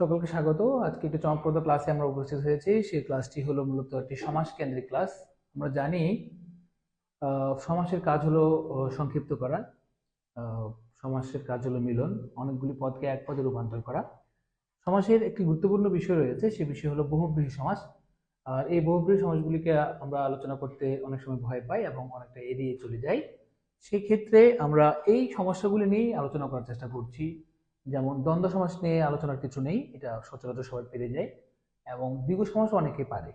সকলকে স্বাগত। আজকে একটি চমকপ্রদ ক্লাসে আমরা উপস্থিত হয়েছি। সেই ক্লাসটি হলো মূলত একটি সমাস কেন্দ্রিক ক্লাস আমরা জানি সমাসের কাজ হলো সংক্ষিপ্ত করা। সমাসের কাজ হলো মিলন, অনেকগুলি পদকে এক পদে রূপান্তর করা। সমাসের একটি গুরুত্বপূর্ণ বিষয় রয়েছে, সে বিষয় হলো বহুব্রীহি সমাস আর এই বহুব্রীহি সমাসগুলিকে আমরা আলোচনা করতে অনেক সময় ভয় পাই এবং অনেকটা এড়িয়ে চলে যাই। সেক্ষেত্রে আমরা এই সমস্যাগুলি নিয়েই আলোচনা করার চেষ্টা করছি। যেমন দ্বন্দ্ব সমাস নিয়ে আলোচনার কিছু নেই, এটা সচরাচর সবাই পেরে যায় এবং দ্বিগু সমাসও অনেকে পারে।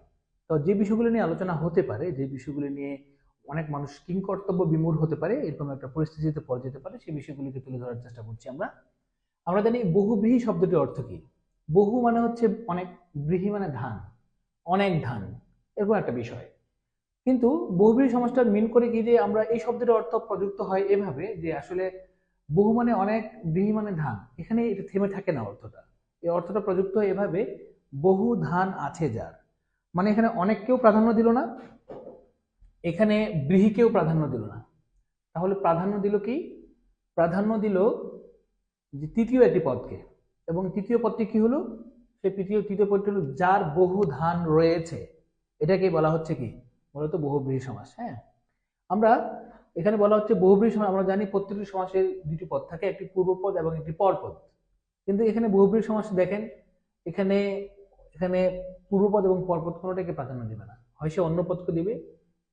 তো যে বিষয়গুলো নিয়ে আলোচনা হতে পারে, যে বিষয়গুলি নিয়ে অনেক মানুষ কিংকর্তব্য বিমূঢ় হতে পারে, এরকম একটা পরিস্থিতিতে পড়ে যেতে পারে, সেই বিষয়গুলিকে তুলে ধরার চেষ্টা করছি আমরা। আমরা জানি বহুব্রীহি শব্দটির অর্থ কি? বহু মানে হচ্ছে অনেক ব্রীহি মানে ধান, অনেক ধান, এরকম একটা বিষয়। কিন্তু বহুব্রীহি সমাজটার মিন করে কি যে আমরা এই শব্দটির অর্থ প্রযুক্ত হয় এভাবে যে আসলে বহু মানে অনেক ব্রীহি মানে ধান। এখানে এটা থেমে থাকে না অর্থটা। এই অর্থটা প্রযুক্ত এভাবে বহু ধান আছে যার। মানে এখানে অনেককেও প্রাধান্য দিল না, এখানে ব্রীহিকেও প্রাধান্য দিল না। তাহলে প্রাধান্য দিল কি? প্রাধান্য দিল যে তৃতীয় একটি পদকে। এবং তৃতীয় পদটি কি হলো? সে তৃতীয় তৃতীয় পদটি হলো যার বহু ধান রয়েছে। এটাকে বলা হচ্ছে কি? মূলত বহুব্রীহি সমাস হ্যাঁ? আমরা এখানে বলা হচ্ছে বহুব্রীহি সমাস আমরা জানি প্রত্যেকটি সমাসের দুটি পদ থাকে, একটি পূর্বপদ এবং একটি পরপদ। কিন্তু এখানে বহুব্রীহি সমাস দেখেন, এখানে এখানে পূর্বপদ এবং পরপদ কোনোটাকে প্রাধান্য দিবে না। হয় সে অন্য পদকে দিবে,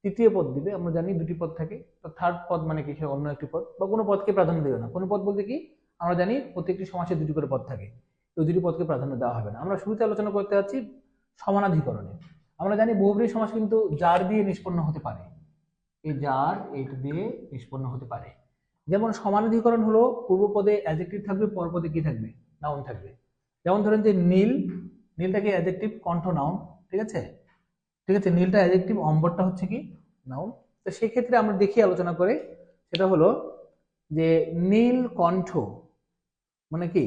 তৃতীয় পদ দিবে, আমরা জানি দুটি পদ থাকে, তো থার্ড পদ মানে কি, সে অন্য একটি পদ, বা কোনো পদকে প্রাধান্য দেবে না। কোনো পদ বলতে কি, আমরা জানি প্রত্যেকটি সমাসে দুটি করে পদ থাকে ওই দুটি পদকে প্রাধান্য দেওয়া হবে না। আমরা শুরুতে আলোচনা করতে যাচ্ছি সমানাধিকরণে। আমরা জানি বহুব্রীহি সমাস কিন্তু যার দিয়ে নিষ্পন্ন হতে পারে এই যার এইটা দিয়ে নিষ্পন্ন হতে পারে। যেমন সমানাধিকরণ হলো পূর্বপদে অ্যাজেক্টিভ থাকবে পরপদে কি থাকবে? নাউন থাকবে। যেমন ধরেন যে নীল, নীলটাকে অ্যাজেক্টিভ কণ্ঠ নাউন ঠিক আছে? ঠিক আছে, নীলটা অ্যাজেক্টিভ অম্বরটা হচ্ছে কি? নাউন তো সেক্ষেত্রে আমরা দেখি আলোচনা করে, সেটা হলো যে নীল কণ্ঠ মানে কি?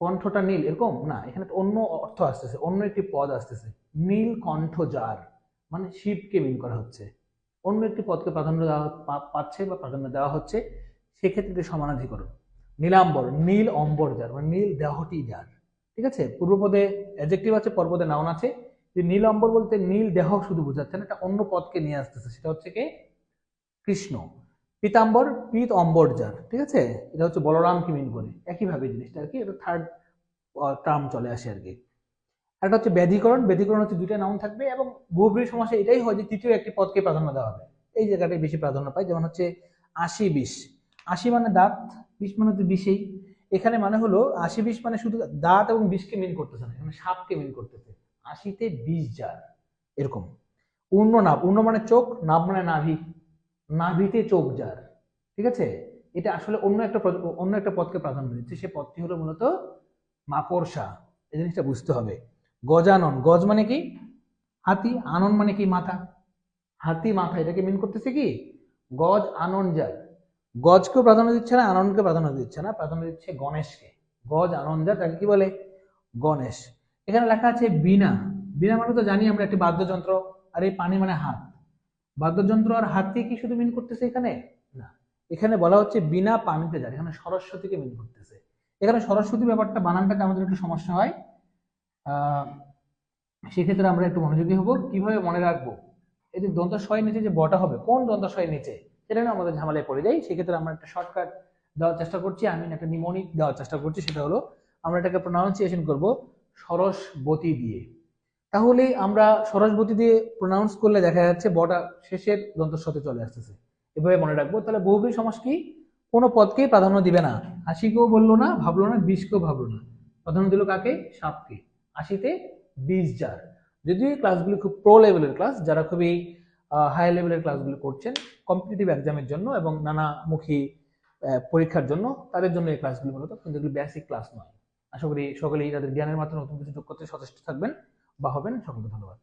কণ্ঠটা নীল, এরকম? না, এখানে অন্য অর্থ আসতেছে, অন্য একটি পদ আসতেছে। নীল কণ্ঠ যার মানে শিবকে মিন করা হচ্ছে। অন্য একটি পদকে প্রাধান্য দেওয়া পাচ্ছে বা প্রাধান্য দেওয়া হচ্ছে, সেক্ষেত্রে এটি সমানাধিকরণ। নীলাম্বর, নীল অম্বর যার মানে নীল দেহটি যার, ঠিক আছে? পূর্বপদে অ্যাডজেক্টিভ আছে, পরপদে নাউন আছে। যে নীল অম্বর বলতে নীল দেহ শুধু বোঝাচ্ছে না একটা অন্য পদকে নিয়ে আসতেছে, সেটা হচ্ছে কি? কৃষ্ণ। পীতাম্বর, পীত অম্বর যার, ঠিক আছে? এটা হচ্ছে বলরামকে মিন করে? একইভাবে জিনিসটা আর কি, এটা থার্ড টার্ম চলে আসে আর কি। একটা হচ্ছে ব্যাধিকরণ। ব্যাধিকরণ হচ্ছে দুইটা নাউন থাকবে এবং বহুব্রীহি সমাসে এটাই হয় যে তৃতীয় একটি পদকে প্রাধান্য দেওয়া হবে। এই জায়গাটায় বেশি প্রাধান্য পায়, যেমন হচ্ছে আশি বিষ আশি মানে দাঁত বিষ মানে হচ্ছে বিষেই। এখানে মানে হলো আশি বিষ মানে শুধু দাঁত এবং বিষকে মিন করতেছে না, এখানে সাপকে মিন করতেছে। আশিতে বিষ যার এরকম। উর্ণ নাভ, উর্ণ মানে চোখ, নাভ মানে নাভি। নাভিতে চোখ যার ঠিক আছে? এটা আসলে অন্য একটা অন্য একটা পদকে প্রাধান্য দিচ্ছে। সে পদটি হলো মূলত মাকড়সা। এই জিনিসটা বুঝতে হবে। গজানন, গজ মানে কি? হাতি, আনন মানে কি মাথা? হাতি, মাথা, এটাকে মিন করতেছে কি? গজ, আনন যার গজকেও প্রাধান্য দিচ্ছে না আনন্দকে প্রাধান্য দিচ্ছে না, প্রাধান্য দিচ্ছে গণেশকে। গজ আনন্দ যার তাকে কি বলে? গণেশ। এখানে লেখা আছে বিনা বিনা মানে তো জানি আমরা একটি বাদ্যযন্ত্র। আর এই পানি মানে হাত। বাদ্যযন্ত্র আর হাতকে কি শুধু মিন করতেছে এখানে? না। এখানে বলা হচ্ছে বিনা পানিতে যার এখানে সরস্বতীকে মিন করতেছে। এখানে সরস্বতী ব্যাপারটা, বানানটাতে আমাদের একটু সমস্যা হয়। সেক্ষেত্রে আমরা একটু মনোযোগী হব। কীভাবে মনে রাখব? এই যে দন্তস্বয়ের নিচে যে বটা হবে, কোন দন্তস্বয়ের নিচে? সেটা আমাদের ঝামেলায় পড়ে যাই। সেক্ষেত্রে আমরা একটা শর্টকাট দেওয়ার চেষ্টা করছি আমি একটা নিমোনিক দেওয়ার চেষ্টা করছি, সেটা হলো আমরা এটাকে প্রোনাউন্সিয়েশন করব সরসবতী দিয়ে। তাহলে আমরা সরসবতী দিয়ে প্রোনাউন্স করলে দেখা যাচ্ছে বটা শেষের দন্তস্বতে চলে আসতেছে। এভাবে মনে রাখব। তাহলে বহুব্রীহি সমাস কি? কোনো পদকেই প্রাধান্য দিবে না। হাসিকেও বলল না, ভাবলো না, বিষকেও ভাবলো না। প্রাধান্য দিল কাকে? সাপকে। আশিতে বিশ যার যদিও এই ক্লাসগুলি খুব প্রো লেভেলের ক্লাস যারা খুবই হাই লেভেলের ক্লাসগুলি করছেন কম্পিটিটিভ এক্সামের জন্য এবং নানামুখী মুখী পরীক্ষার জন্য, তাদের জন্য এই ক্লাসগুলি মূলত, কিন্তু এগুলি বেসিক ক্লাস নয়। আশা করি সকলেই তাদের জ্ঞানের মাধ্যমে নতুন কিছু যোগ করতে সচেষ্ট থাকবেন বা হবেন। সকলকে ধন্যবাদ।